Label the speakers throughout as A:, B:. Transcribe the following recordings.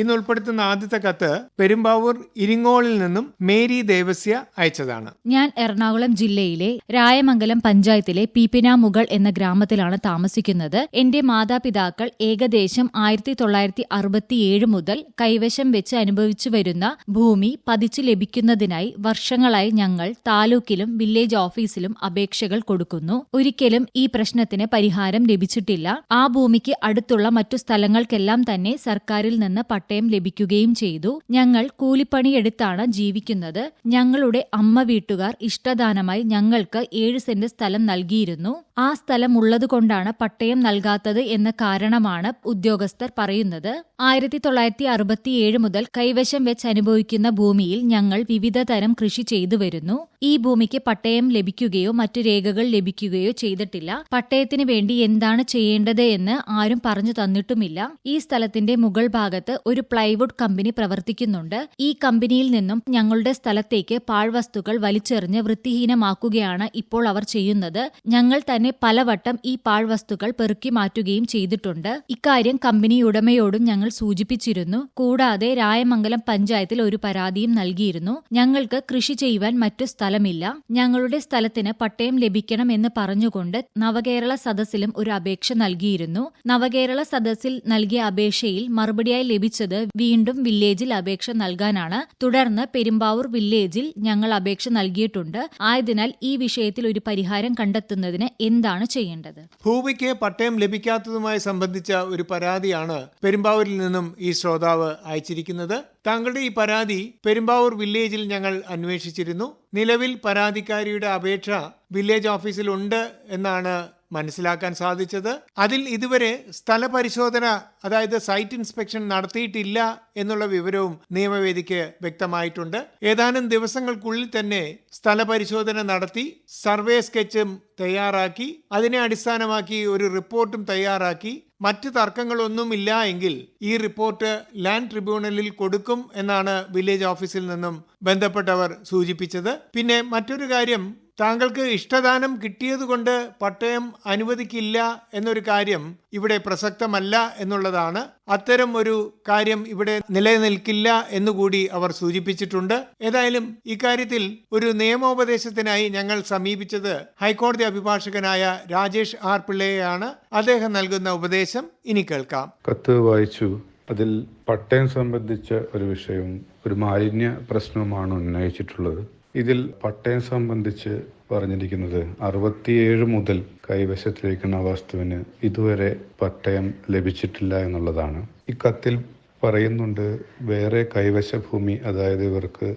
A: ഇന്ന് ഉൾപ്പെടുത്തുന്ന ആദ്യത്തെ കത്ത് പെരുമ്പാവൂർ ഇരിങ്ങോളിൽ നിന്നും മേരി ദേവസ്യ അയച്ചതാണ്.
B: ഞാൻ എറണാകുളം ജില്ലയിലെ രായമംഗലം പഞ്ചായത്തിലെ പീപ്പിനാമുകൾ എന്ന ഗ്രാമത്തിലാണ് താമസിക്കുന്നത്. എന്റെ മാതാപിതാക്കൾ ഏകദേശം ആയിരത്തി തൊള്ളായിരത്തി അറുപത്തിയേഴ് മുതൽ കൈവശം വെച്ച് അനുഭവിച്ചു വരുന്ന ഭൂമി പതിച്ചു ലഭിക്കുന്നതിനായി വർഷങ്ങളായി ഞങ്ങൾ താലൂക്കിലും വില്ലേജ് ഓഫീസിലും അപേക്ഷകൾ കൊടുക്കുന്നു. ഒരിക്കലും ഈ പ്രശ്നത്തിന് പരിഹാരം ലഭിച്ചിട്ടില്ല. ആ ഭൂമിക്ക് അടുത്തുള്ള മറ്റു സ്ഥലങ്ങൾക്കെല്ലാം തന്നെ സർക്കാരിൽ നിന്ന് പട്ടയം ലഭിക്കുകയും ചെയ്തു. ഞങ്ങൾ കൂലിപ്പണിയെടുത്താണ് ജീവിക്കുന്നത്. ഞങ്ങളുടെ അമ്മ വീട്ടുകാർ ഇഷ്ടദാനമായി ഞങ്ങൾക്ക് ഏഴ് സെന്റ് സ്ഥലം നൽകിയിരുന്നു. ആ സ്ഥലം ഉള്ളതുകൊണ്ടാണ് പട്ടയം നൽകാത്തത് എന്ന കാരണമാണ് ഉദ്യോഗസ്ഥർ പറയുന്നത്. ആയിരത്തി തൊള്ളായിരത്തി അറുപത്തിയേഴ് മുതൽ കൈവശം വെച്ച് അനുഭവിക്കുന്ന ഭൂമിയിൽ ഞങ്ങൾ വിവിധ തരം കൃഷി ചെയ്തു വരുന്നു ഈ ഭൂമിക്ക് പട്ടയം ലഭിക്കുകയോ മറ്റു രേഖകൾ ലഭിക്കുകയോ ചെയ്തിട്ടില്ല. പട്ടയത്തിന് വേണ്ടി എന്താണ് ചെയ്യേണ്ടത് എന്ന് ആരും പറഞ്ഞു തന്നിട്ടുമില്ല. ഈ സ്ഥലത്തിന്റെ മുകൾ ഭാഗത്ത് ഒരു പ്ലൈവുഡ് കമ്പനി പ്രവർത്തിക്കുന്നുണ്ട്. ഈ കമ്പനിയിൽ നിന്നും ഞങ്ങളുടെ സ്ഥലത്തേക്ക് പാഴ്വസ്തുക്കൾ വലിച്ചെറിഞ്ഞ് വൃത്തിഹീനമാക്കുകയാണ് ഇപ്പോൾ അവർ ചെയ്യുന്നത്. ഞങ്ങൾ തന്നെ പലവട്ടം ഈ പാഴ്വസ്തുക്കൾ പെറുക്കി മാറ്റുകയും ചെയ്തിട്ടുണ്ട്. ഇക്കാര്യം കമ്പനി ഉടമയോടും ഞങ്ങൾ സൂചിപ്പിച്ചിരുന്നു. കൂടാതെ രായമംഗലം പഞ്ചായത്തിൽ ഒരു പരാതിയും നൽകിയിരുന്നു. ഞങ്ങൾക്ക് കൃഷി ചെയ്യുവാൻ മറ്റു സ്ഥലമില്ല. ഞങ്ങളുടെ സ്ഥലത്തിന് പട്ടയം ലഭിക്കണം എന്ന് പറഞ്ഞുകൊണ്ട് നവകേരള സദസ്സിലും ഒരു അപേക്ഷ നൽകിയിരുന്നു. നവകേരള സദസ്സിൽ നൽകിയ അപേക്ഷയിൽ മറുപടിയായി ലഭിച്ചത് വീണ്ടും വില്ലേജിൽ അപേക്ഷ നൽകാനാണ്. തുടർന്ന് പെരുമ്പാവൂർ വില്ലേജിൽ ഞങ്ങൾ അപേക്ഷ നൽകിയിട്ടുണ്ട്. ആയതിനാൽ ഈ വിഷയത്തിൽ ഒരു പരിഹാരം കണ്ടെത്തുന്നതിന് എന്താണ് ചെയ്യേണ്ടത്?
A: ഭൂമിക്ക് പട്ടയം ലഭിക്കാത്തതുമായി സംബന്ധിച്ച ഒരു പരാതിയാണ് പെരുമ്പാവൂരിൽ നിന്നും ഈ ശ്രോതാവ് അയച്ചിരിക്കുന്നത്. താങ്കളുടെ ഈ പരാതി പെരുമ്പാവൂർ വില്ലേജിൽ ഞങ്ങൾ അന്വേഷിച്ചിരുന്നു. നിലവിൽ പരാതിക്കാരിയുടെ അപേക്ഷ വില്ലേജ് ഓഫീസിൽ ഉണ്ട് എന്നാണ് മനസ്സിലാക്കാൻ സാധിച്ചത്. അതിൽ ഇതുവരെ സ്ഥലപരിശോധന അതായത് സൈറ്റ് ഇൻസ്പെക്ഷൻ നടത്തിയിട്ടില്ല എന്നുള്ള വിവരവും നിയമവേദിക്ക് വ്യക്തമായിട്ടുണ്ട്. ഏതാനും ദിവസങ്ങൾക്കുള്ളിൽ തന്നെ സ്ഥലപരിശോധന നടത്തി സർവേ സ്കെച്ചും തയ്യാറാക്കി അതിനെ അടിസ്ഥാനമാക്കി ഒരു റിപ്പോർട്ടും തയ്യാറാക്കി മറ്റ് തർക്കങ്ങളൊന്നുമില്ല എങ്കിൽ ഈ റിപ്പോർട്ട് ലാൻഡ് ട്രിബ്യൂണലിൽ കൊടുക്കും എന്നാണ് വില്ലേജ് ഓഫീസിൽ നിന്നും ബന്ധപ്പെട്ടവർ സൂചിപ്പിച്ചത്. പിന്നെ മറ്റൊരു കാര്യം താങ്കൾക്ക് ഇഷ്ടദാനം കിട്ടിയതുകൊണ്ട് പട്ടയം അനുവദിക്കില്ല എന്നൊരു കാര്യം ഇവിടെ പ്രസക്തമല്ല എന്നുള്ളതാണ്. അത്തരം ഒരു കാര്യം ഇവിടെ നിലനിൽക്കില്ല എന്നുകൂടി അവർ സൂചിപ്പിച്ചിട്ടുണ്ട്. ഏതായാലും ഇക്കാര്യത്തിൽ ഒരു നിയമോപദേശത്തിനായി ഞങ്ങൾ സമീപിച്ചത് ഹൈക്കോടതി അഭിഭാഷകനായ രാജേഷ് ആർ പിള്ളയെയാണ്. അദ്ദേഹം നൽകുന്ന ഉപദേശം ഇനി കേൾക്കാം.
C: കത്ത് വായിച്ചു. അതിൽ പട്ടയം സംബന്ധിച്ച ഒരു വിഷയവും ഒരു മാലിന്യ പ്രശ്നവുമാണ് ഉന്നയിച്ചിട്ടുള്ളത്. ഇതിൽ പട്ടയം സംബന്ധിച്ച് പറഞ്ഞിരിക്കുന്നത് അറുപത്തിയേഴ് മുതൽ കൈവശത്തിരിക്കുന്ന വസ്തുവിന് ഇതുവരെ പട്ടയം ലഭിച്ചിട്ടില്ല എന്നുള്ളതാണ്. ഈ കത്തിൽ പറയുന്നുണ്ട് വേറെ കൈവശ ഭൂമി അതായത് ഇവർക്ക്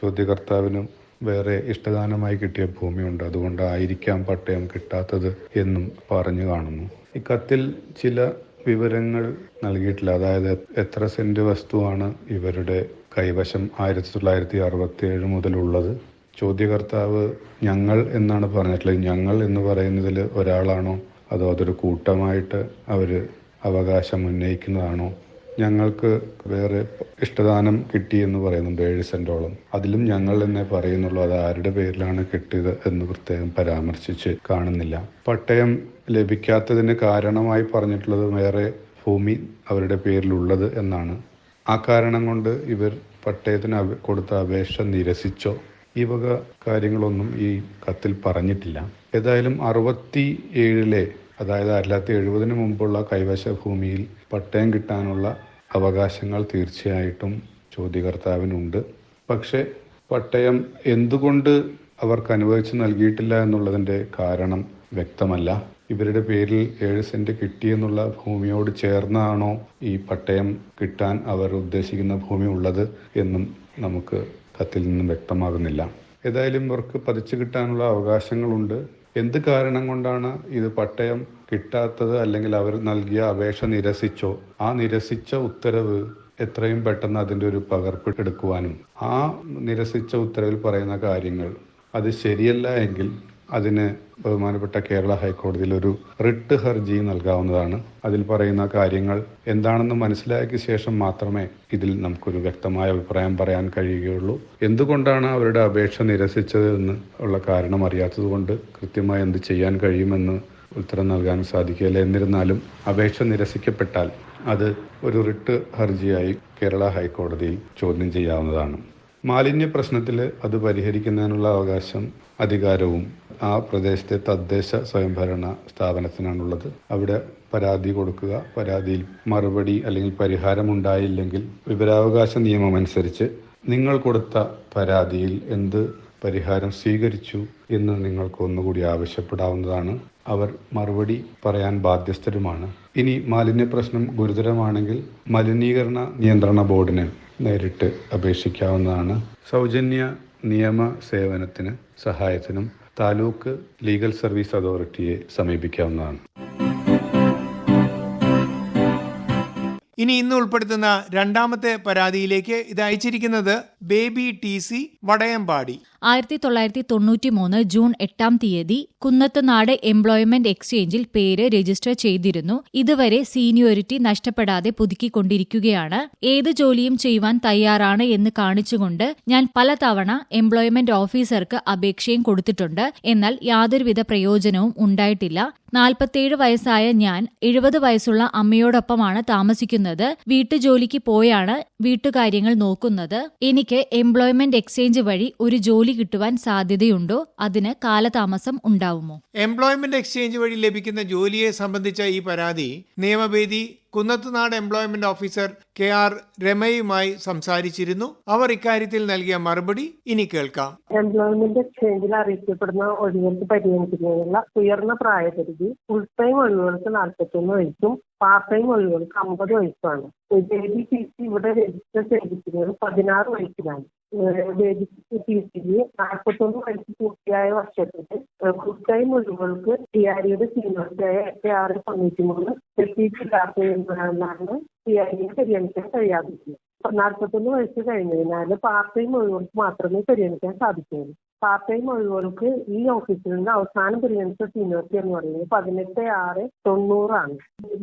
C: ചോദ്യകർത്താവിനും വേറെ ഇഷ്ടദാനമായി കിട്ടിയ ഭൂമിയുണ്ട്. അതുകൊണ്ടായിരിക്കാം പട്ടയം കിട്ടാത്തത് എന്നും പറഞ്ഞു കാണുന്നു. ഈ കത്തിൽ ചില വിവരങ്ങൾ നൽകിയിട്ടില്ല. അതായത് എത്ര സെന്റ് വസ്തുവാണ് ഇവരുടെ കൈവശം ആയിരത്തി തൊള്ളായിരത്തി അറുപത്തി ഏഴ് മുതലുള്ളത്. ചോദ്യകർത്താവ് ഞങ്ങൾ എന്നാണ് പറഞ്ഞിട്ടുള്ളത്? ഞങ്ങൾ എന്ന് പറയുന്നതിൽ ഒരാളാണോ? അതോ അതൊരു കൂട്ടമായിട്ട് അവർ അവകാശം ഉന്നയിക്കുന്നതാണോ? ഞങ്ങൾക്ക് വേറെ ഇഷ്ടദാനം കിട്ടി എന്ന് പറയുന്നുണ്ട് ഏഴ് സെന്റോളം അതിലും ഞങ്ങൾ എന്നേ പറയുന്നുള്ളൂ അത് ആരുടെ പേരിലാണ് കിട്ടിയത് എന്ന് പ്രത്യേകം പരാമർശിച്ച് കാണുന്നില്ല. പട്ടയം ലഭിക്കാത്തതിന് കാരണമായി പറഞ്ഞിട്ടുള്ളത് വേറെ ഭൂമി അവരുടെ പേരിലുള്ളത് എന്നാണ്. ആ കാരണം കൊണ്ട് ഇവർ പട്ടയത്തിന് കൊടുത്ത അപേക്ഷ നിരസിച്ചോ? ഈ വക കാര്യങ്ങളൊന്നും ഈ കത്തിൽ പറഞ്ഞിട്ടില്ല. ഏതായാലും അറുപത്തി ഏഴിലെ അതായത് ആയിരത്തി തൊള്ളായിരത്തി എഴുപതിന് മുമ്പുള്ള കൈവശ ഭൂമിയിൽ പട്ടയം കിട്ടാനുള്ള അവകാശങ്ങൾ തീർച്ചയായിട്ടും ചോദ്യകർത്താവിനുണ്ട്. പക്ഷേ പട്ടയം എന്തുകൊണ്ട് അവർക്ക് അനുവദിച്ചു നൽകിയിട്ടില്ല എന്നുള്ളതിന്റെ കാരണം വ്യക്തമല്ല. ഇവരുടെ പേരിൽ ഏഴ് സെന്റ് കിട്ടിയെന്നുള്ള ഭൂമിയോട് ചേർന്നാണോ ഈ പട്ടയം കിട്ടാൻ അവർ ഉദ്ദേശിക്കുന്ന ഭൂമി ഉള്ളത് എന്നും നമുക്ക് കത്തിൽ നിന്നും വ്യക്തമാകുന്നില്ല. ഏതായാലും ഇവർക്ക് പതിച്ചു കിട്ടാനുള്ള അവകാശങ്ങളുണ്ട്. എന്ത് കാരണം കൊണ്ടാണ് ഇത് പട്ടയം കിട്ടാത്തത് അല്ലെങ്കിൽ അവർ നൽകിയ അപേക്ഷ നിരസിച്ചോ? ആ നിരസിച്ച ഉത്തരവ് എത്രയും പെട്ടെന്ന് അതിന്റെ ഒരു പകർപ്പ് എടുക്കുവാനും ആ നിരസിച്ച ഉത്തരവിൽ പറയുന്ന കാര്യങ്ങൾ അത് ശരിയല്ല എങ്കിൽ അതിന് ബഹുമാനപ്പെട്ട കേരള ഹൈക്കോടതിയിൽ ഒരു റിട്ട് ഹർജി നൽകാവുന്നതാണ്. അതിൽ പറയുന്ന കാര്യങ്ങൾ എന്താണെന്ന് മനസ്സിലാക്കിയ ശേഷം മാത്രമേ ഇതിൽ നമുക്കൊരു വ്യക്തമായ അഭിപ്രായം പറയാൻ കഴിയുകയുള്ളൂ. എന്തുകൊണ്ടാണ് അവരുടെ അപേക്ഷ നിരസിച്ചത് എന്ന് ഉള്ള കാരണം അറിയാത്തതുകൊണ്ട് കൃത്യമായി എന്ത് ചെയ്യാൻ കഴിയുമെന്ന് ഉത്തരം നൽകാൻ സാധിക്കില്ല എന്നിരുന്നാലും അപേക്ഷ നിരസിക്കപ്പെട്ടാൽ അത് ഒരു റിട്ട് ഹർജിയായി കേരള ഹൈക്കോടതിയിൽ ചോദ്യം ചെയ്യാവുന്നതാണ്. മാലിന്യ പ്രശ്നത്തിൽ അത് പരിഹരിക്കുന്നതിനുള്ള അവകാശം അധികാരവും ആ പ്രദേശത്തെ തദ്ദേശ സ്വയംഭരണ സ്ഥാപനത്തിനാണുള്ളത്. അവിടെ പരാതി കൊടുക്കുക പരാതിയിൽ മറുപടി അല്ലെങ്കിൽ പരിഹാരം ഉണ്ടായില്ലെങ്കിൽ വിവരാവകാശ നിയമം അനുസരിച്ച് നിങ്ങൾ കൊടുത്ത പരാതിയിൽ എന്ത് പരിഹാരം സ്വീകരിച്ചു എന്ന് നിങ്ങൾക്ക് ഒന്നുകൂടി ആവശ്യപ്പെടാവുന്നതാണ്. അവർ മറുപടി പറയാൻ ബാധ്യസ്ഥരുമാണ്. ഇനി മാലിന്യ പ്രശ്നം ഗുരുതരമാണെങ്കിൽ മലിനീകരണ നിയന്ത്രണ ബോർഡിന് നേരിട്ട് അപേക്ഷിക്കാവുന്നതാണ്. സൗജന്യ നിയമ സേവനത്തിന് സഹായത്തിനും താലൂക്ക് ലീഗൽ സർവീസ് അതോറിറ്റിയെ സമീപിക്കാവുന്നതാണ്.
A: ഇനി ഇന്ന് ഉൾപ്പെടുത്തുന്ന രണ്ടാമത്തെ പരാതിയിലേക്ക് ഇത് അയച്ചിരിക്കുന്നത് ബേബി ടി സി വടയമ്പാടി.
B: ആയിരത്തി തൊള്ളായിരത്തി തൊണ്ണൂറ്റി മൂന്ന് ജൂൺ എട്ടാം തീയതി കുന്നത്തുനാട് എംപ്ലോയ്മെന്റ് എക്സ്ചേഞ്ചിൽ പേര് രജിസ്റ്റർ ചെയ്തിരുന്നു. ഇതുവരെ സീനിയോറിറ്റി നഷ്ടപ്പെടാതെ പുതുക്കിക്കൊണ്ടിരിക്കുകയാണ്. ഏത് ജോലിയും ചെയ്യുവാൻ തയ്യാറാണ് എന്ന് കാണിച്ചുകൊണ്ട് ഞാൻ പലതവണ എംപ്ലോയ്മെന്റ് ഓഫീസർക്ക് അപേക്ഷയും കൊടുത്തിട്ടുണ്ട്. എന്നാൽ യാതൊരുവിധ പ്രയോജനവും ഉണ്ടായിട്ടില്ല. നാൽപ്പത്തിയേഴ് വയസ്സായ ഞാൻ എഴുപത് വയസ്സുള്ള അമ്മയോടൊപ്പമാണ് താമസിക്കുന്നത്. വീട്ടുജോലിക്ക് പോയാണ് വീട്ടുകാര്യങ്ങൾ നോക്കുന്നത്. എനിക്ക് എംപ്ലോയ്മെന്റ് എക്സ്ചേഞ്ച് വഴി ഒരു ജോലി കിട്ടുവാൻ സാധ്യതയുണ്ടോ? അതിന് കാലതാമസം ഉണ്ടാവുമോ?
A: എംപ്ലോയ്മെന്റ് എക്സ്ചേഞ്ച് വഴി ലഭിക്കുന്ന ജോലിയെ സംബന്ധിച്ച ഈ പരാതി നിയമവേദി Kunnathunad employment officer K R രമയുമായി സംസാരിച്ചിരുന്നു. അവർ ഇക്കാര്യത്തിൽ നൽകിയ മറുപടി ഇനി കേൾക്കാം.
D: എംപ്ലോയ്മെന്റ് എക്സ്ചേഞ്ചിൽ അറിയിക്കപ്പെടുന്ന ഒഴിവുകൾക്ക് പരിഗണിക്കുന്നതിനുള്ള ഉയർന്ന പ്രായപരിധി ഫുൾ ടൈം ഒഴിവുകൾക്ക് നാൽപ്പത്തൊന്ന് വയസ്സും പാർട്ട് ടൈം ഒഴിവുകൾക്ക് അമ്പത് വയസ്സുമാണ്. ഇവിടെ രജിസ്റ്റർ ചെയ്തിരിക്കുന്നത് പതിനാറ് വയസ്സിലാണ്. നാൽപ്പത്തൊന്ന് വയസ്സ് പൂർത്തിയായ വർഷത്തിൽ കുർത്തായി ടി ആർ ഇയുടെ സീനിയോറിറ്റിയായ എട്ട് ആറ് തൊണ്ണൂറ്റി മൂന്ന് എത്തിയിട്ടില്ലാത്തതിനാലാണ് ടി ആർ ഇയെ പരിഗണിക്കാൻ കഴിയാതിരിക്കുന്നത് നാൽപ്പത്തൊന്ന് വയസ്സ് കഴിഞ്ഞതിനാൽ പാർട്ട് ടൈം ഒഴിവുകൾക്ക് മാത്രമേ പരിഗണിക്കാൻ സാധിക്കുകയുള്ളൂ. പാർട്ട് ടൈം ഒഴിവുകൾക്ക് ഈ ഓഫീസിൽ നിന്ന് അവസാനം പരിഗണിച്ച സീനിയോറിറ്റി എന്ന് പറയുന്നത് പതിനെട്ട് ആറ് തൊണ്ണൂറാണ്.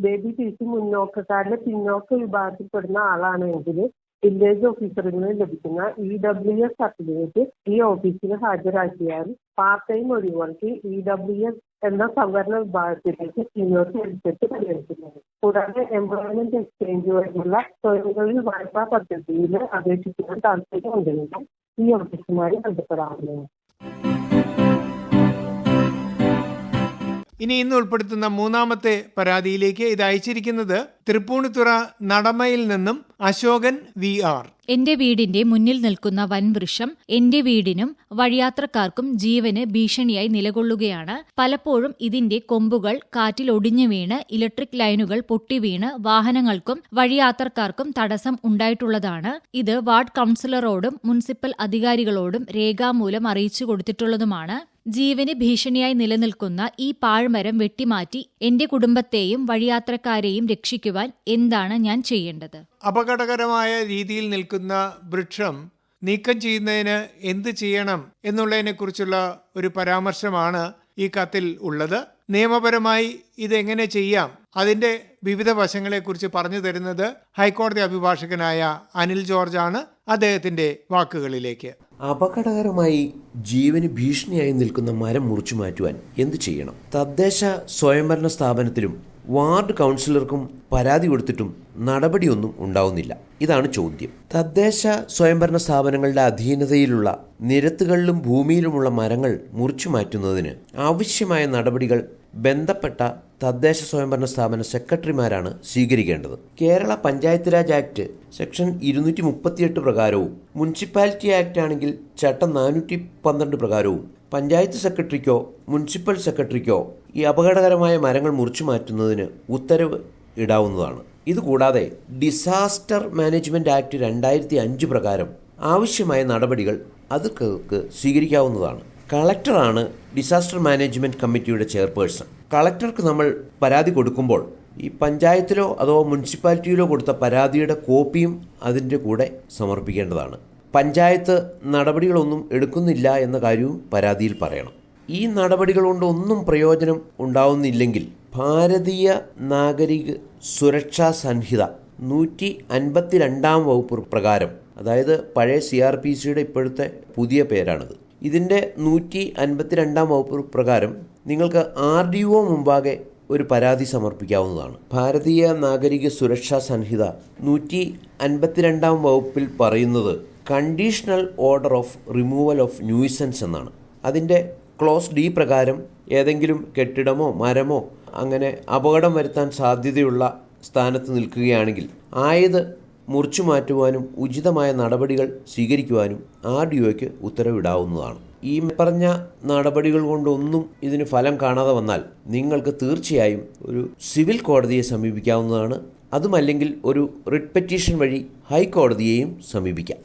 D: ബേബി പി സി മുന്നോക്കക്കാരുടെ പിന്നോക്ക വിഭാഗത്തിൽപ്പെടുന്ന ആളാണെങ്കിൽ വില്ലേജ് ഓഫീസറിൽ നിന്ന് ലഭിക്കുന്ന ഇ ഡബ്ല്യു എസ് സർട്ടിഫിക്കറ്റ് ഈ ഓഫീസിൽ ഹാജരാക്കിയാൽ പാർട്ട് ടൈം ഒഴിവാക്കി ഇ ഡബ്ല്യു എസ് എന്ന സംവരണ വിഭാഗത്തിലേക്ക് സീനിയോറിറ്റി എടുത്തിട്ട് പരിഗണിക്കുന്നത്. കൂടാതെ എംപ്ലോയ്മെന്റ് എക്സ്ചേഞ്ച് വഴിയുള്ള തൊഴിലുകളിൽ വായ്പാ പദ്ധതിയിൽ അപേക്ഷിക്കാൻ താല്പര്യമുണ്ടെങ്കിൽ ഈ ഓഫീസുമായി ബന്ധപ്പെടാവുന്നതാണ്.
A: ഇനി ഇന്ന് ഉൾപ്പെടുത്തുന്ന മൂന്നാമത്തെ പരാതിയിലേക്ക് ഇത് അയച്ചിരിക്കുന്നത് തൃപ്പൂണിത്തുറ നടമയിൽ നിന്നും അശോകൻ വി ആർ.
B: എന്റെ വീടിന്റെ മുന്നിൽ നിൽക്കുന്ന വൻവൃക്ഷം എന്റെ വീടിനും വഴിയാത്രക്കാർക്കും ജീവന് ഭീഷണിയായി നിലകൊള്ളുകയാണ്. പലപ്പോഴും ഇതിന്റെ കൊമ്പുകൾ കാറ്റിൽ ഒടിഞ്ഞു വീണ് ഇലക്ട്രിക് ലൈനുകൾ പൊട്ടിവീണ് വാഹനങ്ങൾക്കും വഴിയാത്രക്കാർക്കും തടസ്സം ഉണ്ടായിട്ടുള്ളതാണ്. ഇത് വാർഡ് കൌൺസിലറോടും മുനിസിപ്പൽ അധികാരികളോടും രേഖാമൂലം അറിയിച്ചു കൊടുത്തിട്ടുള്ളതുമാണ്. ജീവന് ഭീഷണിയായി നിലനിൽക്കുന്ന ഈ പാഴ്മരം വെട്ടിമാറ്റി എന്റെ കുടുംബത്തെയും വഴിയാത്രക്കാരെയും രക്ഷിക്കുവാൻ എന്താണ് ഞാൻ ചെയ്യേണ്ടത്?
A: അപകടകരമായ രീതിയിൽ നിൽക്കുന്ന വൃക്ഷം നീക്കം ചെയ്യുന്നതിന് എന്ത് ചെയ്യണം എന്നുള്ളതിനെക്കുറിച്ചുള്ള ഒരു പരാമർശമാണ് ഈ കത്തിൽ ഉള്ളത്. നിയമപരമായി ഇതെങ്ങനെ ചെയ്യാം? അതിന്റെ വിവിധ വശങ്ങളെക്കുറിച്ച് പറഞ്ഞു തരുന്നത് ഹൈക്കോടതി അഭിഭാഷകനായ അനിൽ ജോർജ് ആണ് അദ്ദേഹത്തിന്റെ വാക്കുകളിലേക്ക്.
E: അപകടകരമായി ജീവന് ഭീഷണിയായി നിൽക്കുന്ന മരം മുറിച്ചു മാറ്റുവാൻ എന്ത് ചെയ്യണം? തദ്ദേശ സ്വയംഭരണ സ്ഥാപനത്തിലും വാർഡ് കൗൺസിലർക്കും പരാതി കൊടുത്തിട്ടും നടപടിയൊന്നും ഉണ്ടാവുന്നില്ല. ഇതാണ് ചോദ്യം. തദ്ദേശ സ്വയംഭരണ സ്ഥാപനങ്ങളുടെ അധീനതയിലുള്ള നിരത്തുകളിലും ഭൂമിയിലുമുള്ള മരങ്ങൾ മുറിച്ചു മാറ്റുന്നതിന് ആവശ്യമായ നടപടികൾ ബന്ധപ്പെട്ട തദ്ദേശ സ്വയംഭരണ സ്ഥാപന സെക്രട്ടറിമാരാണ് സ്വീകരിക്കേണ്ടത്. കേരള പഞ്ചായത്ത് രാജ് ആക്ട് സെക്ഷൻ ഇരുന്നൂറ്റി മുപ്പത്തിയെട്ട് പ്രകാരവും മുനിസിപ്പാലിറ്റി ആക്ട് ആണെങ്കിൽ ചട്ടം നാനൂറ്റി പന്ത്രണ്ട് പ്രകാരവും പഞ്ചായത്ത് സെക്രട്ടറിക്കോ മുനിസിപ്പൽ സെക്രട്ടറിക്കോ ഈ അപകടകരമായ മരങ്ങൾ മുറിച്ചു മാറ്റുന്നതിന് ഉത്തരവ് ഇടാവുന്നതാണ്. ഇതുകൂടാതെ ഡിസാസ്റ്റർ മാനേജ്മെന്റ് ആക്ട് രണ്ടായിരത്തി അഞ്ച് പ്രകാരം ആവശ്യമായ നടപടികൾ അതൊക്കെ സ്വീകരിക്കാവുന്നതാണ്. കളക്ടറാണ് ഡിസാസ്റ്റർ മാനേജ്മെന്റ് കമ്മിറ്റിയുടെ ചെയർപേഴ്സൺ. കളക്ടർക്ക് നമ്മൾ പരാതി കൊടുക്കുമ്പോൾ ഈ പഞ്ചായത്തിലോ അതോ മുനിസിപ്പാലിറ്റിയിലോ കൊടുത്ത പരാതിയുടെ കോപ്പിയും അതിന്റെ കൂടെ സമർപ്പിക്കേണ്ടതാണ്. പഞ്ചായത്ത് നടപടികളൊന്നും എടുക്കുന്നില്ല എന്ന കാര്യവും പരാതിയിൽ പറയണം. ഈ നടപടികൾ കൊണ്ട് ഒന്നും പ്രയോജനം ഉണ്ടാവുന്നില്ലെങ്കിൽ ഭാരതീയ നാഗരിക സുരക്ഷാ സംഹിത നൂറ്റി അൻപത്തിരണ്ടാം വകുപ്പ് പ്രകാരം അതായത് പഴയ സി ആർ പി സിയുടെ ഇപ്പോഴത്തെ പുതിയ പേരാണിത് ഇതിന്റെ നൂറ്റി അൻപത്തിരണ്ടാം വകുപ്പ് പ്രകാരം നിങ്ങൾക്ക് ആർ ഡി ഒ മുമ്പാകെ ഒരു പരാതി സമർപ്പിക്കാവുന്നതാണ്. ഭാരതീയ നാഗരിക സുരക്ഷാ സംഹിത നൂറ്റി അൻപത്തിരണ്ടാം വകുപ്പിൽ പറയുന്നത് conditional order of removal of nuisance എന്നാണ്. അതിന്റെ ക്ലോസ് ഡി പ്രകാരം ഏതെങ്കിലും കെട്ടിടമോ മരമോ അങ്ങനെ അപകടം വരുത്താൻ സാധ്യതയുള്ള സ്ഥാനത്ത് നിൽക്കുകയാണെങ്കിൽ ആയത് മുറിച്ചു മാറ്റുവാനും ഉചിതമായ നടപടികൾ സ്വീകരിക്കുവാനും ആർ ഡി ഒയ്ക്ക് ഉത്തരവിടാവുന്നതാണ്. ഈ പറഞ്ഞ നടപടികൾ കൊണ്ടൊന്നും ഇതിന് ഫലം കാണാതെ വന്നാൽ നിങ്ങൾക്ക് തീർച്ചയായും ഒരു സിവിൽ കോടതിയെ സമീപിക്കാവുന്നതാണ്. അതുമല്ലെങ്കിൽ ഒരു റിട്ട് പെറ്റീഷൻ വഴി ഹൈക്കോടതിയെയും സമീപിക്കാം.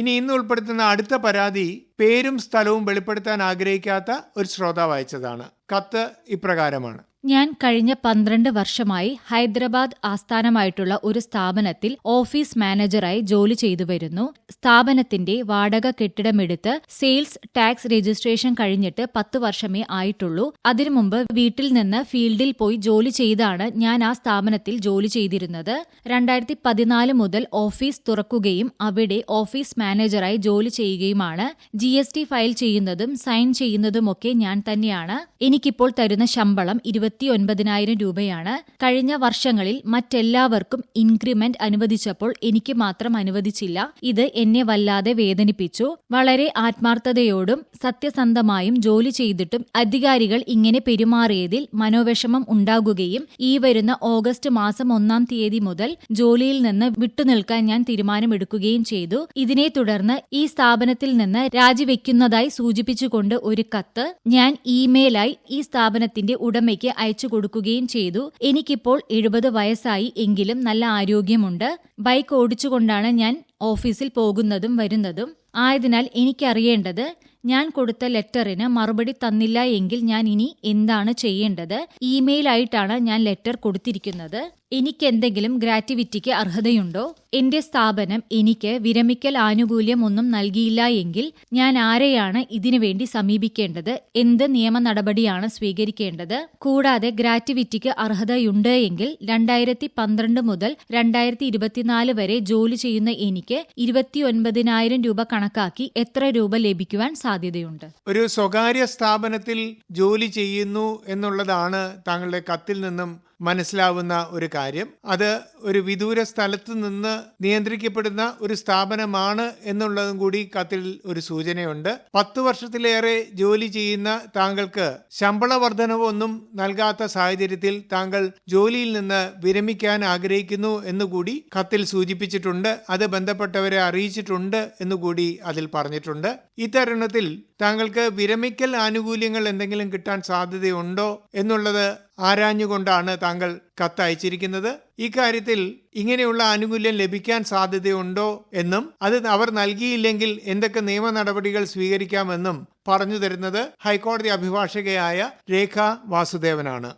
A: ഇനി ഇന്ന് ഉൾപ്പെടുത്തുന്ന അടുത്ത പരാതി പേരും സ്ഥലവും വെളിപ്പെടുത്താൻ ആഗ്രഹിക്കാത്ത ഒരു ശ്രോതാവ് അയച്ചതാണ്. കത്ത് ഇപ്രകാരമാണ്.
B: ഞാൻ കഴിഞ്ഞ പന്ത്രണ്ട് വർഷമായി ഹൈദരാബാദ് ആസ്ഥാനമായിട്ടുള്ള ഒരു സ്ഥാപനത്തിൽ ഓഫീസ് മാനേജറായി ജോലി ചെയ്തു വരുന്നു. സ്ഥാപനത്തിന്റെ വാടക കെട്ടിടമെടുത്ത് സെയിൽസ് ടാക്സ് രജിസ്ട്രേഷൻ കഴിഞ്ഞിട്ട് പത്ത് വർഷമേ ആയിട്ടുള്ളൂ. അതിനു മുമ്പ് വീട്ടിൽ നിന്ന് ഫീൽഡിൽ പോയി ജോലി ചെയ്താണ് ഞാൻ ആ സ്ഥാപനത്തിൽ ജോലി ചെയ്തിരുന്നത്. രണ്ടായിരത്തി പതിനാല് മുതൽ ഓഫീസ് തുറക്കുകയും അവിടെ ഓഫീസ് മാനേജറായി ജോലി ചെയ്യുകയുമാണ്. ജി ഫയൽ ചെയ്യുന്നതും സൈൻ ചെയ്യുന്നതുമൊക്കെ ഞാൻ തന്നെയാണ്. എനിക്കിപ്പോൾ തരുന്ന ശമ്പളം ഇരുപത്തി ഒൻപതിനായിരം രൂപയാണ് കഴിഞ്ഞ വർഷങ്ങളിൽ മറ്റെല്ലാവർക്കും ഇൻക്രിമെന്റ് അനുവദിച്ചപ്പോൾ എനിക്ക് മാത്രം അനുവദിച്ചില്ല. ഇത് എന്നെ വല്ലാതെ വേദനിപ്പിച്ചു. വളരെ ആത്മാർത്ഥതയോടും സത്യസന്ധമായും ജോലി ചെയ്തിട്ടും അധികാരികൾ ഇങ്ങനെ പെരുമാറിയതിൽ മനോവിഷമം ഉണ്ടാകുകയും ഈ വരുന്ന ഓഗസ്റ്റ് മാസം ഒന്നാം തീയതി മുതൽ ജോലിയിൽ നിന്ന് വിട്ടുനിൽക്കാൻ ഞാൻ തീരുമാനമെടുക്കുകയും ചെയ്തു. ഇതിനെ തുടർന്ന് ഈ സ്ഥാപനത്തിൽ നിന്ന് രാജിവെക്കുന്നതായി സൂചിപ്പിച്ചുകൊണ്ട് ഒരു കത്ത് ഞാൻ ഇമെയിലായി ഈ സ്ഥാപനത്തിന്റെ ഉടമയ്ക്ക് അയച്ചു കൊടുക്കുകയും ചെയ്തു. എനിക്കിപ്പോൾ എഴുപത് വയസ്സായി എങ്കിലും നല്ല ആരോഗ്യമുണ്ട്. ബൈക്ക് ഓടിച്ചുകൊണ്ടാണ് ഞാൻ ഓഫീസിൽ പോകുന്നതും വരുന്നതും. ആയതിനാൽ എനിക്കറിയേണ്ടത് ഞാൻ കൊടുത്ത ലെറ്ററിന് മറുപടി തന്നില്ല എങ്കിൽ ഞാൻ ഇനി എന്താണ് ചെയ്യേണ്ടത്? ഇമെയിൽ ആയിട്ടാണ് ഞാൻ ലെറ്റർ കൊടുത്തിരിക്കുന്നത്. എനിക്ക് ഗ്രാറ്റിവിറ്റിക്ക് ഗ്രാറ്റുവിറ്റിക്ക് അർഹതയുണ്ടോ? എന്റെ സ്ഥാപനം എനിക്ക് വിരമിക്കൽ ആനുകൂല്യം ഒന്നും നൽകിയില്ല എങ്കിൽ ഞാൻ ആരെയാണ് ഇതിനുവേണ്ടി സമീപിക്കേണ്ടത്? എന്ത് നിയമ നടപടിയാണ് സ്വീകരിക്കേണ്ടത്? കൂടാതെ ഗ്രാറ്റിവിറ്റിക്ക് അർഹതയുണ്ട് എങ്കിൽ രണ്ടായിരത്തി പന്ത്രണ്ട് മുതൽ രണ്ടായിരത്തി ഇരുപത്തിനാല് വരെ ജോലി ചെയ്യുന്ന എനിക്ക് ഇരുപത്തിയൊൻപതിനായിരം രൂപ കണക്കാക്കി എത്ര രൂപ ലഭിക്കുവാൻ സാധ്യതയുണ്ട്?
A: ഒരു സ്വകാര്യ സ്ഥാപനത്തിൽ ജോലി ചെയ്യുന്നു എന്നുള്ളതാണ് താങ്കളുടെ കത്തിൽ നിന്നും മനസ്സിലാവുന്ന ഒരു കാര്യം. അത് ഒരു വിദൂര സ്ഥലത്ത് നിന്ന് നിയന്ത്രിക്കപ്പെടുന്ന ഒരു സ്ഥാപനമാണ് എന്നുള്ളതും കൂടി കത്തിൽ ഒരു സൂചനയുണ്ട്. പത്ത് വർഷത്തിലേറെ ജോലി ചെയ്യുന്ന താങ്കൾക്ക് ശമ്പള വർധനവൊന്നും നൽകാത്ത സാഹചര്യത്തിൽ താങ്കൾ ജോലിയിൽ നിന്ന് വിരമിക്കാൻ ആഗ്രഹിക്കുന്നു എന്നുകൂടി കത്തിൽ സൂചിപ്പിച്ചിട്ടുണ്ട്. അത് ബന്ധപ്പെട്ടവരെ അറിയിച്ചിട്ടുണ്ട് എന്നുകൂടി അതിൽ പറഞ്ഞിട്ടുണ്ട്. ഇത്തരുണത്തിൽ താങ്കൾക്ക് വിരമിക്കൽ ആനുകൂല്യങ്ങൾ എന്തെങ്കിലും കിട്ടാൻ സാധ്യതയുണ്ടോ എന്നുള്ളത് ആരാഞ്ഞുകൊണ്ടാണ് താങ്കൾ കത്തയച്ചിരിക്കുന്നത്? ഇക്കാര്യത്തിൽ ഇങ്ങനെയുള്ള ആനുകൂല്യം ലഭിക്കാൻ സാധ്യതയുണ്ടോ എന്നും അത് അവർ നൽകിയില്ലെങ്കിൽ എന്തൊക്കെ നിയമ നടപടികൾ സ്വീകരിക്കാമെന്നും പറഞ്ഞു തരുന്നത് ഹൈക്കോടതി അഭിഭാഷകയായ രേഖ വാസുദേവനാണ്.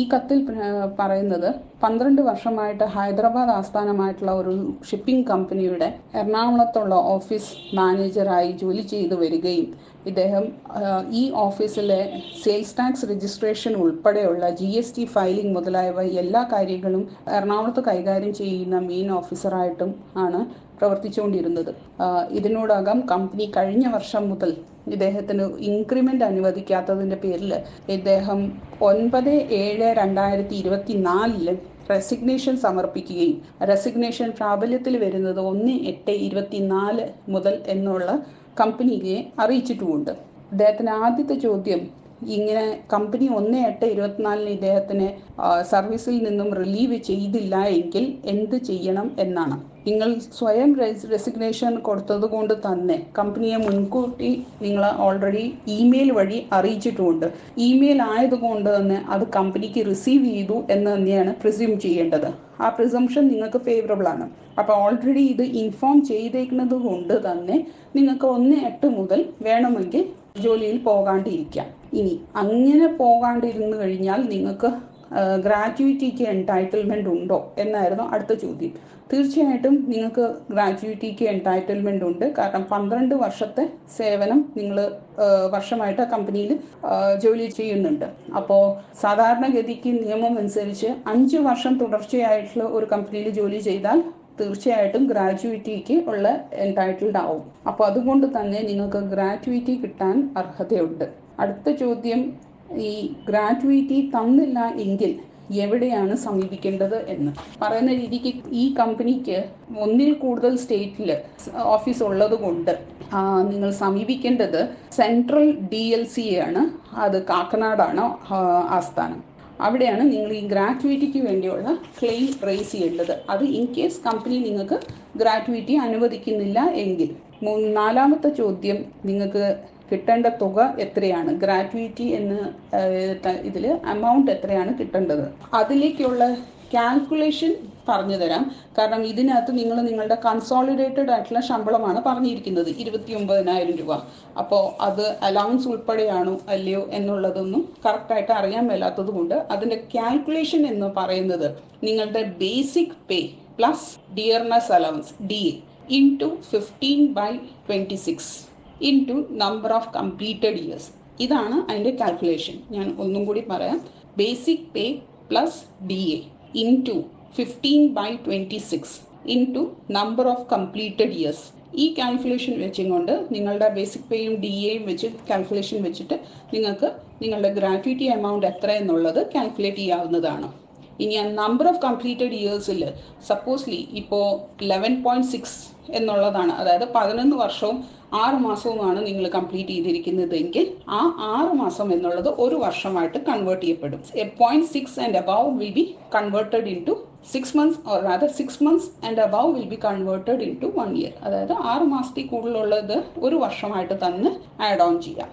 F: ഈ കത്തിൽ പറയുന്നത് പന്ത്രണ്ട് വർഷമായിട്ട് ഹൈദരാബാദ് ആസ്ഥാനമായിട്ടുള്ള ഒരു ഷിപ്പിംഗ് കമ്പനിയുടെ എറണാകുളത്തുള്ള ഓഫീസ് മാനേജറായി ജോലി ചെയ്തു വരികയും ഇദ്ദേഹം ഈ ഓഫീസിലെ സെയിൽസ് ടാക്സ് രജിസ്ട്രേഷൻ ഉൾപ്പെടെയുള്ള ജി എസ് ടി ഫയലിംഗ് മുതലായവ എല്ലാ കാര്യങ്ങളും എറണാകുളത്ത് കൈകാര്യം ചെയ്യുന്ന മെയിൻ ഓഫീസറായിട്ടും ആണ് പ്രവർത്തിച്ചുകൊണ്ടിരുന്നത്. ഇതിനോടകം കമ്പനി കഴിഞ്ഞ വർഷം മുതൽ ഇദ്ദേഹത്തിന് ഇൻക്രിമെന്റ് അനുവദിക്കാത്തതിന്റെ പേരിൽ ഇദ്ദേഹം ഒൻപത് ഏഴ് രണ്ടായിരത്തി ഇരുപത്തി നാലിൽ റെസിഗ്നേഷൻ സമർപ്പിക്കുകയും റെസിഗ്നേഷൻ പ്രാബല്യത്തിൽ വരുന്നത് ഒന്ന് എട്ട് ഇരുപത്തിനാല് മുതൽ എന്നുള്ള കമ്പനിയെ അറിയിച്ചിട്ടുമുണ്ട്. അദ്ദേഹത്തിന് ആദ്യത്തെ ചോദ്യം ഇങ്ങനെ കമ്പനി ഒന്ന് എട്ട് ഇരുപത്തിനാലിന് ഇദ്ദേഹത്തിന് സർവീസിൽ നിന്നും റിലീവ് ചെയ്തില്ല എങ്കിൽ എന്ത് ചെയ്യണം എന്നാണ്. നിങ്ങൾ സ്വയം റെസിഗ്നേഷൻ കൊടുത്തത് കൊണ്ട് തന്നെ കമ്പനിയെ മുൻകൂട്ടി നിങ്ങൾ ഓൾറെഡി ഇമെയിൽ വഴി അറിയിച്ചിട്ടുമുണ്ട് ഇമെയിൽ ആയതുകൊണ്ട് തന്നെ അത് കമ്പനിക്ക് റിസീവ് ചെയ്തു എന്ന് തന്നെയാണ് പ്രിസ്യൂം ചെയ്യേണ്ടത്. ആ പ്രിസംഷൻ നിങ്ങൾക്ക് ഫേവറബിൾ ആണ്. അപ്പോൾ ഓൾറെഡി ഇത് ഇൻഫോം ചെയ്തേക്കുന്നത് കൊണ്ട് തന്നെ നിങ്ങൾക്ക് ഒന്ന് എട്ട് മുതൽ വേണമെങ്കിൽ ജോലിയിൽ പോകാണ്ടിരിക്കാം. ഇനി അങ്ങനെ പോകാണ്ടിരുന്നു കഴിഞ്ഞാൽ നിങ്ങൾക്ക് ഗ്രാറ്റുവിറ്റിക്ക് എൻടൈറ്റിൽമെന്റ് ഉണ്ടോ എന്നായിരുന്നു അടുത്ത ചോദ്യം. തീർച്ചയായിട്ടും നിങ്ങൾക്ക് ഗ്രാറ്റുവിറ്റിക്ക് എൻടൈറ്റിൽമെന്റ് ഉണ്ട്. കാരണം പന്ത്രണ്ട് വർഷത്തെ സേവനം നിങ്ങൾ വർഷമായിട്ട് കമ്പനിയിൽ ജോലി ചെയ്യുന്നുണ്ട്. അപ്പോൾ സാധാരണഗതിക്ക് നിയമം അനുസരിച്ച് അഞ്ച് വർഷം തുടർച്ചയായിട്ടുള്ള ഒരു കമ്പനിയിൽ ജോലി ചെയ്താൽ തീർച്ചയായിട്ടും ഗ്രാറ്റുവിറ്റിക്ക് ഉള്ള എൻടൈറ്റിൽഡ് ആവും. അപ്പോൾ അതുകൊണ്ട് തന്നെ നിങ്ങൾക്ക് ഗ്രാറ്റുവിറ്റി കിട്ടാൻ അർഹതയുണ്ട്. അടുത്ത ചോദ്യം ഈ ഗ്രാറ്റുവിറ്റി തന്നില്ല എങ്കിൽ എവിടെയാണ് സമീപിക്കേണ്ടത് എന്ന്. പറയുന്ന രീതിക്ക് ഈ കമ്പനിക്ക് ഒന്നിൽ കൂടുതൽ സ്റ്റേറ്റിൽ ഓഫീസ് ഉള്ളത് കൊണ്ട് നിങ്ങൾ സമീപിക്കേണ്ടത് സെൻട്രൽ ഡി എൽ സി ആണ്. അത് കാക്കനാടാണ് ആസ്ഥാനം അവിടെയാണ് നിങ്ങൾ ഈ ഗ്രാറ്റുവിറ്റിക്ക് വേണ്ടിയുള്ള ക്ലെയിം റേസ് ചെയ്യേണ്ടത്. അത് ഇൻ കേസ് കമ്പനി നിങ്ങൾക്ക് ഗ്രാറ്റുവിറ്റി അനുവദിക്കുന്നില്ല എങ്കിൽ. നാലാമത്തെ ചോദ്യം നിങ്ങൾക്ക് കിട്ടേണ്ട തുക എത്രയാണ്? ഗ്രാറ്റുവിറ്റി എന്ന് ഇതിൽ എമൗണ്ട് എത്രയാണ് കിട്ടേണ്ടത്? അതിലേക്കുള്ള കാൽക്കുലേഷൻ പറഞ്ഞു തരാം. കാരണം ഇതിനകത്ത് നിങ്ങൾ നിങ്ങളുടെ കൺസോളിഡേറ്റഡ് ആയിട്ടുള്ള ശമ്പളമാണ് പറഞ്ഞിരിക്കുന്നത്. ഇരുപത്തി ഒമ്പതിനായിരം രൂപ. അപ്പോൾ അത് അലവൻസ് ഉൾപ്പെടെയാണോ അല്ലയോ എന്നുള്ളതൊന്നും കറക്റ്റായിട്ട് അറിയാൻ മേലാത്തത് കൊണ്ട് അതിന്റെ കാൽക്കുലേഷൻ എന്ന് പറയുന്നത് നിങ്ങളുടെ basic pay plus dearness allowance D into fifteen by twenty six into number of completed years ഇതാണ് അതിന്റെ കാൽക്കുലേഷൻ ഞാൻ ഒന്നും കൂടി പറയാം. Basic pay plus D A into fifteen by twenty six into number of completed years ഈ calculation വെച്ചുകൊണ്ട് നിങ്ങളുടെ basic പേയും D എയും വെച്ച് കാൽക്കുലേഷൻ വെച്ചിട്ട് നിങ്ങൾക്ക് നിങ്ങളുടെ ഗ്രാറ്റുവിറ്റി എമൗണ്ട് എത്ര എന്നുള്ളത് കാൽക്കുലേറ്റ് ചെയ്യാവുന്നതാണ്. ഇനി ആ നമ്പർ ഓഫ് കംപ്ലീറ്റഡ് ഇയേഴ്സിൽ സപ്പോസ്ലി ഇപ്പോൾ ലെവൻ പോയിന്റ് സിക്സ് എന്നുള്ളതാണ്. അതായത് പതിനൊന്ന് വർഷവും ആറ് മാസവുമാണ് നിങ്ങൾ കംപ്ലീറ്റ് ചെയ്തിരിക്കുന്നതെങ്കിൽ ആ ആറ് മാസം എന്നുള്ളത് ഒരു വർഷമായിട്ട് കൺവേർട്ട് ചെയ്യപ്പെടും. Point six and above will be converted into six months or other six months and above will be converted into one year അതായത് ആറ് മാസത്തിൽ കൂടുതലുള്ളത് ഒരു വർഷമായിട്ട് തന്നെ ആഡ് ഓൺ ചെയ്യാം.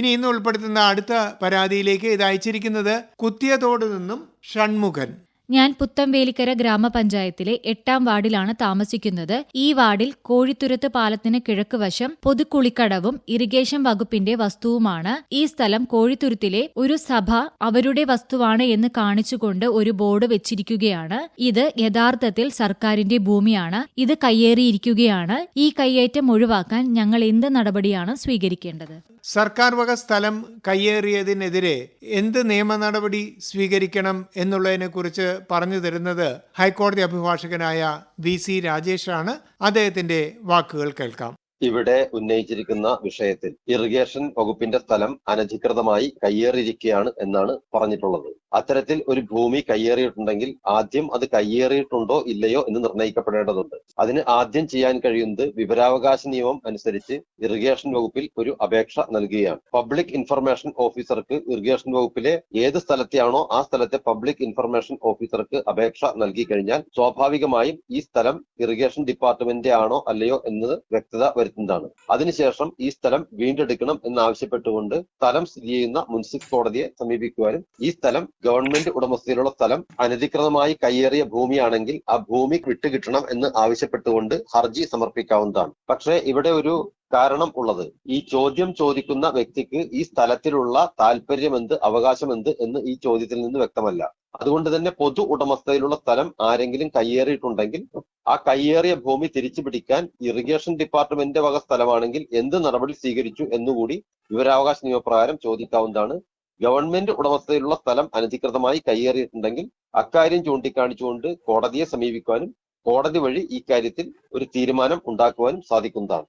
A: ഇനി ഇന്ന് ഉൾപ്പെടുത്തുന്ന അടുത്ത പരാതിയിലേക്ക് ഇത് അയച്ചിരിക്കുന്നത് കുത്തിയതോട് നിന്നും ഷൺമുഖൻ.
B: ഞാൻ പുത്തംവേലിക്കര ഗ്രാമപഞ്ചായത്തിലെ എട്ടാം വാർഡിലാണ് താമസിക്കുന്നത്. ഈ വാർഡിൽ കോഴിത്തുരത്ത് പാലത്തിന് കിഴക്ക് വശം പൊതുക്കുളിക്കടവും ഇറിഗേഷൻ വകുപ്പിന്റെ വസ്തുവുമാണ്. ഈ സ്ഥലം കോഴിത്തുരുത്തിലെ ഒരു സഭ അവരുടെ വസ്തുവാണ് എന്ന് കാണിച്ചുകൊണ്ട് ഒരു ബോർഡ് വെച്ചിരിക്കുകയാണ്. ഇത് യഥാർത്ഥത്തിൽ സർക്കാരിന്റെ ഭൂമിയാണ്. ഇത് കയ്യേറിയിരിക്കുകയാണ്. ഈ കയ്യേറ്റം ഒഴിവാക്കാൻ ഞങ്ങൾ എന്ത് നടപടിയാണ് സ്വീകരിക്കേണ്ടത്?
A: സർക്കാർ വക സ്ഥലം കയ്യേറിയതിനെതിരെ എന്ത് നിയമ നടപടി സ്വീകരിക്കണം എന്നുള്ളതിനെക്കുറിച്ച് പറഞ്ഞു തരുന്നത് ഹൈക്കോടതി അഭിഭാഷകനായ വി സി രാജേഷാണ്. അദ്ദേഹത്തിന്റെ വാക്കുകൾ കേൾക്കാം.
G: ഇവിടെ ഉന്നയിച്ചിരിക്കുന്ന വിഷയത്തിൽ ഇറിഗേഷൻ വകുപ്പിന്റെ സ്ഥലം അനധികൃതമായി കയ്യേറിയിരിക്കുകയാണ് എന്നാണ് പറഞ്ഞിട്ടുള്ളത്. അത്തരത്തിൽ ഒരു ഭൂമി കയ്യേറിയിട്ടുണ്ടെങ്കിൽ ആദ്യം അത് കയ്യേറിയിട്ടുണ്ടോ ഇല്ലയോ എന്ന് നിർണയിക്കപ്പെടേണ്ടതുണ്ട്. അതിന് ആദ്യം ചെയ്യാൻ കഴിയുന്നത് വിവരാവകാശ നിയമം അനുസരിച്ച് ഇറിഗേഷൻ വകുപ്പിൽ ഒരു അപേക്ഷ നൽകുകയാണ്. പബ്ലിക് ഇൻഫർമേഷൻ ഓഫീസർക്ക് ഇറിഗേഷൻ വകുപ്പിലെ ഏത് സ്ഥലത്തെയാണോ ആ സ്ഥലത്തെ പബ്ലിക് ഇൻഫർമേഷൻ ഓഫീസർക്ക് അപേക്ഷ നൽകി കഴിഞ്ഞാൽ സ്വാഭാവികമായും ഈ സ്ഥലം ഇറിഗേഷൻ ഡിപ്പാർട്ട്മെന്റ് ആണോ അല്ലയോ എന്നത് വ്യക്തത വരുത്തുന്നതാണ് അതിനുശേഷം ഈ സ്ഥലം വീണ്ടെടുക്കണം എന്നാവശ്യപ്പെട്ടുകൊണ്ട് സ്ഥലം സ്ഥിതി ചെയ്യുന്ന മുനിസിപ്പൽ കോടതിയെ സമീപിക്കുവാനും ഈ സ്ഥലം ഗവൺമെന്റ് ഉടമസ്ഥയിലുള്ള സ്ഥലം അനധികൃതമായി കയ്യേറിയ ഭൂമിയാണെങ്കിൽ ആ ഭൂമി വിട്ടുകിട്ടണം എന്ന് ആവശ്യപ്പെട്ടുകൊണ്ട് ഹർജി സമർപ്പിക്കാവുന്നതാണ്. പക്ഷേ ഇവിടെ ഒരു കാരണം ഉള്ളത്? ഈ ചോദ്യം ചോദിക്കുന്ന വ്യക്തിക്ക് ഈ സ്ഥലത്തിലുള്ള താല്പര്യമെന്ത് അവകാശമെന്ത് എന്ന് ഈ ചോദ്യത്തിൽ നിന്ന് വ്യക്തമല്ല. അതുകൊണ്ട് തന്നെ പൊതു ഉടമസ്ഥയിലുള്ള സ്ഥലം ആരെങ്കിലും കയ്യേറിയിട്ടുണ്ടെങ്കിൽ ആ കയ്യേറിയ ഭൂമി തിരിച്ചു പിടിക്കാൻ ഇറിഗേഷൻ ഡിപ്പാർട്ട്മെന്റിന്റെ വക സ്ഥലമാണെങ്കിൽ എന്ത് നടപടി സ്വീകരിച്ചു എന്നുകൂടി വിവരാവകാശ നിയമപ്രകാരം ചോദിക്കാവുന്നതാണ്. ഗവൺമെന്റ് ഉടമസ്ഥയിലുള്ള സ്ഥലം അനധികൃതമായി കയ്യേറിയിട്ടുണ്ടെങ്കിൽ അക്കാര്യം ചൂണ്ടിക്കാണിച്ചുകൊണ്ട് കോടതിയെ സമീപിക്കാനും കോടതി വഴി ഈ കാര്യത്തിൽ ഒരു തീരുമാനം ഉണ്ടാക്കുവാനും സാധിക്കുന്നതാണ്.